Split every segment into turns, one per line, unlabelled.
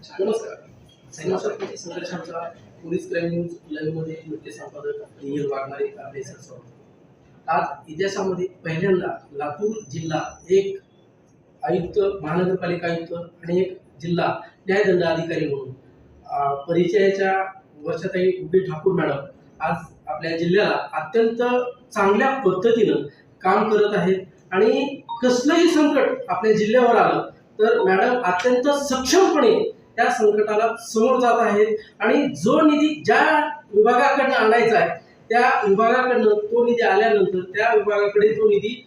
नमस्कार. Police crime news लाईव्हमध्ये मुख्य संपादक निखिल वाघमारे आपले आज इतिहासामध्ये पहिल्यांदा लातूर जिल्हा एक आयुक्त महानगरपालिका आयुक्त आणि एक जिल्हा न्यायदंड अधिकारी म्हणून परिचयाच्या वर्षाताई उभी ठाकूर मॅडम आज आपल्या जिल्ह्याला अत्यंत चांगल्या पद्धतीनं काम करत आहेत आणि कसलंही संकट आपल्या जिल्ह्यावर आलं तर मॅडम अत्यंत सक्षमपणे त्या संकटाला समोर जात आहेत. आणि जो निधी ज्या विभागाकडनं आणायचा आहे त्या विभागाकडनं तो निधी आल्यानंतर त्या विभागाकडे तो निधी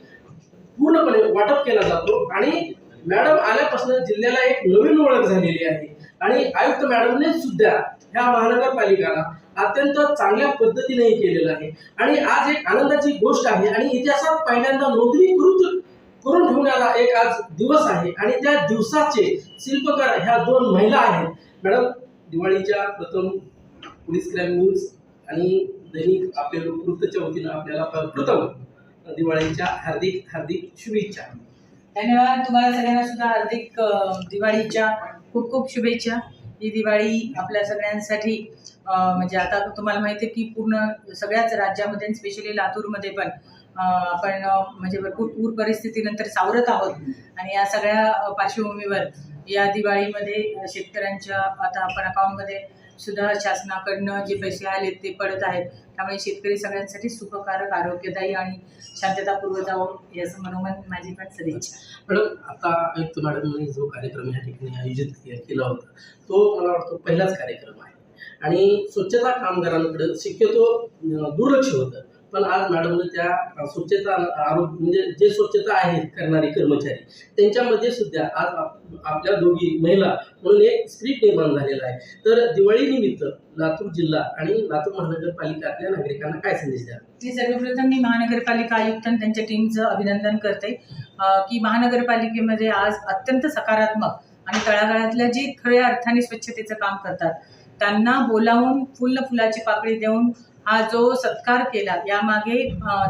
पूर्णपणे वाटप केला जातो. आणि मॅडम आल्यापासून जिल्ह्याला एक नवीन ओळख झालेली आहे. आणि आयुक्त मॅडमने सुद्धा ह्या महानगरपालिकाला अत्यंत चांगल्या पद्धतीने केलेलं आहे. आणि आज एक आनंदाची गोष्ट आहे. आणि इतिहासात पहिल्यांदा नोंदणीकृत करून ठेवण्याचा एक आज दिवस आहे. आणि त्या दिवसाचे शिल्पकार ह्या दोन महिला आहेत. मॅडम दिवाळीच्या प्रथम पोलीस क्राईम न्यूज आणि दैनिक आपल्या वृत्तच्या वतीनं आपल्याला प्रथम दिवाळीच्या हार्दिक हार्दिक शुभेच्छा.
धन्यवाद. तुम्हाला सगळ्यांना सुद्धा हार्दिक दिवाळीच्या खूप खूप शुभेच्छा. ही दिवाळी आपल्या सगळ्यांसाठी म्हणजे आता तुम्हाला माहिती आहे की पूर्ण सगळ्याच राज्यामध्ये स्पेशली लातूरमध्ये पण आपण म्हणजे भरपूर पूर परिस्थितीनंतर सावरत आहोत. आणि या सगळ्या पार्श्वभूमीवर या दिवाळीमध्ये शेतकऱ्यांच्या आता आपण अकाउंटमध्ये सुद्धा शासनाकडनं जे पैसे आले ते पडत आहेत. त्यामुळे शेतकरी सगळ्यांसाठी सुखकारक आरोग्यदायी आणि शांततापूर्व जावं याचं मनोमन माझी पण सदिच्छा
मॅडम आता आयुक्त मॅडमने जो कार्यक्रम या ठिकाणी आयोजित केला होता तो मला वाटतो पहिलाच कार्यक्रम आहे. आणि स्वच्छता कामगारांकडे शक्यतो दुर्लक्ष होतं. पण आज मॅडमने त्या स्वच्छता आरोग्य म्हणजे जे स्वच्छता आहेत करणारे कर्मचारी त्यांच्यामध्ये सुद्धा आज आपल्या दोघी महिला म्हणून एक स्क्रिप्ट निर्माण झालेला आहे. तर दिवाळी निमित्त लातूर जिल्हा आणि लातूर महानगरपालिकातल्या नागरिकांना काय संदेश द्या
सर्वप्रथम मी महानगरपालिका आयुक्त आणि त्यांच्या टीमचं अभिनंदन करते. की महानगरपालिकेमध्ये आज अत्यंत सकारात्मक आणि तळागाळातल्या जे खऱ्या अर्थाने स्वच्छतेचं काम करतात त्यांना बोलावून फुल फुलाची पाकळी देऊन हा जो सत्कार केला यामागे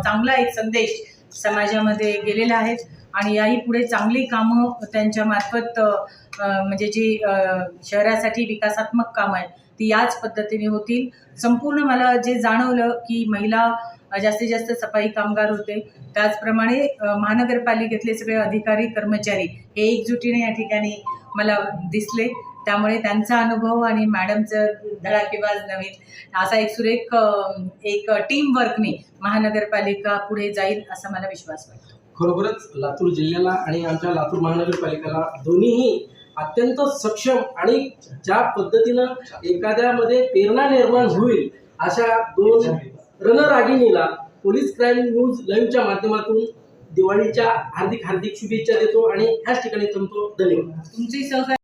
चांगला एक संदेश समाजामध्ये गेलेला आहे आणि याही पुढे चांगली कामं त्यांच्या मार्फत म्हणजे जी शहरासाठी विकासात्मक कामं आहेत ती याच पद्धतीने होतील. संपूर्ण मला जे जाणवलं की महिला जास्तीत जास्त सफाई कामगार होते त्याचप्रमाणे महानगरपालिकेतले सगळे अधिकारी कर्मचारी हे एकजुटीने या ठिकाणी मला दिसले. त्यामुळे त्यांचा अनुभव आणि मॅडमचं धडाकेबाज नवीन असा एक सुरेख एक टीम वर्कने महानगरपालिका पुढे जाईल असा मला विश्वास वाटतो.
खरोखरच लातूर जिल्ह्याला आणि आमच्या लातूर महानगरपालिकेला दोन्हीही अत्यंत सक्षम आणि ज्या पद्धतीनं एखाद्यामध्ये प्रेरणा निर्माण होईल अशा दोन रणरागिणीला पोलीस क्राईम न्यूज लाईव्हच्या माध्यमातून दिवाळीच्या हार्दिक हार्दिक शुभेच्छा देतो आणि ह्याच ठिकाणी थांबतो. धन्यवाद.
तुमचे सहकार्य